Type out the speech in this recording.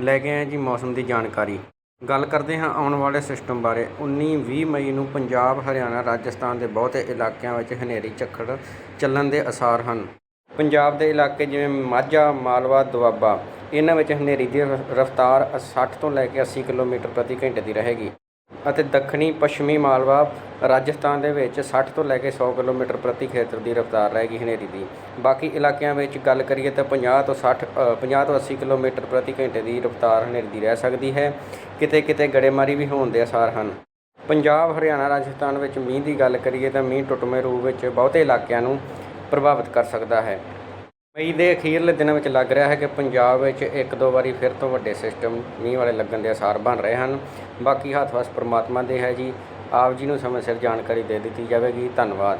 ਲੈ ਕੇ ਆਏ ਜੀ ਮੌਸਮ ਦੀ ਜਾਣਕਾਰੀ। ਗੱਲ ਕਰਦੇ ਹਾਂ ਆਉਣ ਵਾਲੇ ਸਿਸਟਮ ਬਾਰੇ। 19-20 ਮਈ ਨੂੰ ਪੰਜਾਬ, ਹਰਿਆਣਾ, ਰਾਜਸਥਾਨ ਦੇ ਬਹੁਤੇ ਇਲਾਕਿਆਂ ਵਿੱਚ ਹਨੇਰੀ ਝੱਖੜ ਚੱਲਣ ਦੇ ਅਸਾਰ ਹਨ। ਪੰਜਾਬ ਦੇ ਇਲਾਕੇ ਜਿਵੇਂ ਮਾਝਾ, ਮਾਲਵਾ, ਦੁਆਬਾ, ਇਹਨਾਂ ਵਿੱਚ ਹਨੇਰੀ ਦੀ ਰਫ਼ਤਾਰ 60 ਤੋਂ ਲੈ ਕੇ 80 ਕਿਲੋਮੀਟਰ ਪ੍ਰਤੀ ਘੰਟੇ ਦੀ ਰਹੇਗੀ। ਅਤੇ ਦੱਖਣੀ ਪੱਛਮੀ ਮਾਲਵਾ ਰਾਜਸਥਾਨ ਦੇ ਵਿੱਚ 60 ਤੋਂ ਲੈ ਕੇ 100 ਕਿਲੋਮੀਟਰ ਪ੍ਰਤੀ ਖੇਤਰ ਦੀ ਰਫ਼ਤਾਰ ਰਹੇਗੀ ਹਨੇਰੀ ਦੀ। ਬਾਕੀ ਇਲਾਕਿਆਂ ਵਿੱਚ ਗੱਲ ਕਰੀਏ ਤਾਂ 50 ਤੋਂ 60 ਅ, 50 ਤੋਂ 80 ਕਿਲੋਮੀਟਰ ਪ੍ਰਤੀ ਘੰਟੇ ਦੀ ਰਫ਼ਤਾਰ ਹਨੇਰੀ ਦੀ ਰਹਿ ਸਕਦੀ ਹੈ। ਕਿਤੇ ਕਿਤੇ ਗੜੇਮਾਰੀ ਵੀ ਹੋਣ ਦੇ ਅਸਾਰ ਹਨ। ਪੰਜਾਬ ਹਰਿਆਣਾ ਰਾਜਸਥਾਨ ਵਿੱਚ ਮੀਂਹ ਦੀ ਗੱਲ ਕਰੀਏ ਤਾਂ ਮੀਂਹ ਟੁੱਟਵੇਂ ਰੂਪ ਵਿੱਚ ਬਹੁਤੇ ਇਲਾਕਿਆਂ ਨੂੰ ਪ੍ਰਭਾਵਿਤ ਕਰ ਸਕਦਾ ਹੈ। ਮਈ ਦੇ ਅਖੀਰਲੇ ਦਿਨਾਂ ਵਿੱਚ ਲੱਗ ਰਿਹਾ ਹੈ ਕਿ ਪੰਜਾਬ ਵਿੱਚ ਇੱਕ ਦੋ ਵਾਰੀ ਫਿਰ ਤੋਂ ਵੱਡੇ ਸਿਸਟਮ ਮੀਂਹ ਵਾਲੇ ਲੱਗਣ ਦੇ ਆਸਾਰ ਬਣ ਰਹੇ ਹਨ। ਬਾਕੀ ਹੱਥ ਵਸ ਪ੍ਰਮਾਤਮਾ ਦੇ ਹੈ ਜੀ। ਆਪ ਜੀ ਨੂੰ ਸਮੇਂ ਸਿਰ ਜਾਣਕਾਰੀ ਦੇ ਦਿੱਤੀ ਜਾਵੇਗੀ। ਧੰਨਵਾਦ।